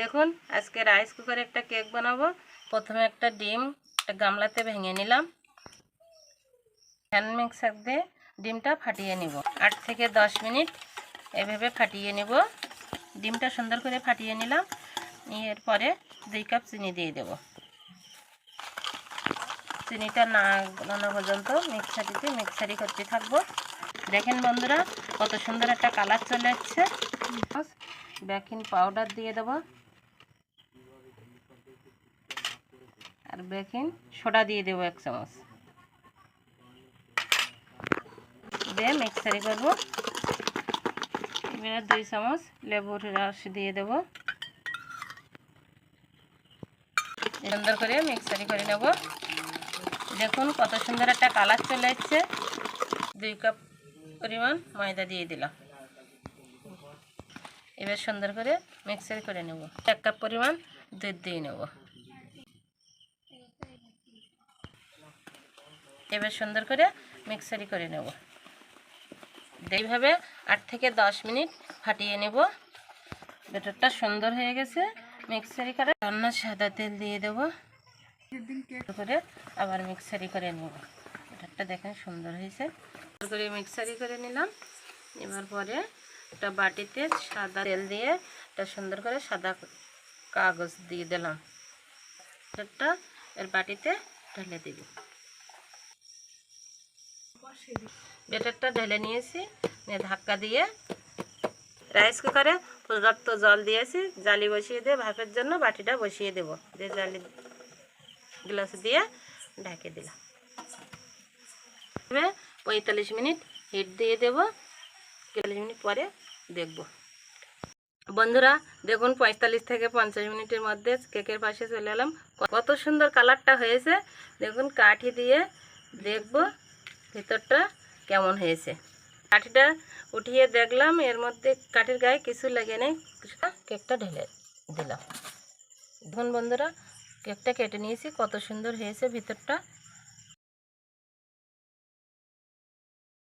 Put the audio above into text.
দেখুন, আজকে রাইস কুকারে একটা কেক বানাবো। প্রথমে একটা ডিম একটা গামলাতে ভেঙে নিলাম। হ্যান্ড মিক্সার দিয়ে ডিমটা ফাটিয়ে নিব। আট থেকে দশ মিনিট এভাবে ফাটিয়ে নিব। ডিমটা সুন্দর করে ফাটিয়ে নিলাম। এরপরে দুই কাপ চিনি দিয়ে দেব। চিনিটা না গলানো পর্যন্ত মিক্সারিতে মিক্সারি করতে থাকব। দেখেন বন্ধুরা, কত সুন্দর একটা কালার চলে এসছে। বেকিং পাউডার দিয়ে দেবো। আর বেকিং সোডা দিয়ে দেবো এক চামচ। দিয়ে মিক্সারি করব। এবারে দুই চামচ লেবুর রস দিয়ে দেবো। সুন্দর করে মিক্সারি করে নেব। দেখুন কত সুন্দর একটা কালার চলে এসছে। দুই কাপ পরিমাণ ময়দা দিয়ে দিলাম। এবার সুন্দর করে মিক্সারি করে নেব। এক কাপ পরিমাণ দুধ দিয়ে নেব। এবার সুন্দর করে মিক্সারি করে নেব। এইভাবে আট থেকে দশ মিনিট ফাটিয়ে নেব। ব্যাটারটা সুন্দর হয়ে গেছে। মিক্সারি করে রান্না সাদা তেল দিয়ে দেব। করে আবার মিক্সারি করে নেব। ব্যাটারটা দেখেন সুন্দর হয়েছে। করে মিক্সারি করে নিলাম। এবার পরে একটা বাটিতে সাদা তেল দিয়ে একটা সুন্দর করে সাদা কাগজ দিয়ে দিলাম। এর বাটিতে ঢেলে দিব। বেটারটা ঢেলে নিয়েছি, নিয়ে ধাক্কা দিয়ে রাইস কুকারে পর্যাপ্ত জল দিয়েছি, জালি বসিয়ে দিয়ে ভাপের জন্য বাটিটা বসিয়ে দেব। দিয়ে জালি গ্লাস দিয়ে ঢেকে দিলাম। পঁয়তাল্লিশ মিনিট হিট দিয়ে দেব চল্লিশ মিনিট পরে দেখব। বন্ধুরা, দেখুন পঁয়তাল্লিশ থেকে পঞ্চাশ মিনিটের মধ্যে কেকের পাশে চলে এলাম। কত সুন্দর কালারটা হয়েছে। দেখুন কাঠি দিয়ে দেখব। ভিতরটা কেমন হয়েছে? কাঠিটা উঠিয়ে দেখলাম, এর মধ্যে কাঠির গায়ে কিছু লেগে নেই। কেকটা ঢেলে দিলাম। ধন বন্ধুরা, কেকটা কেটে নিয়েছি, কত সুন্দর হয়েছে ভিতরটা।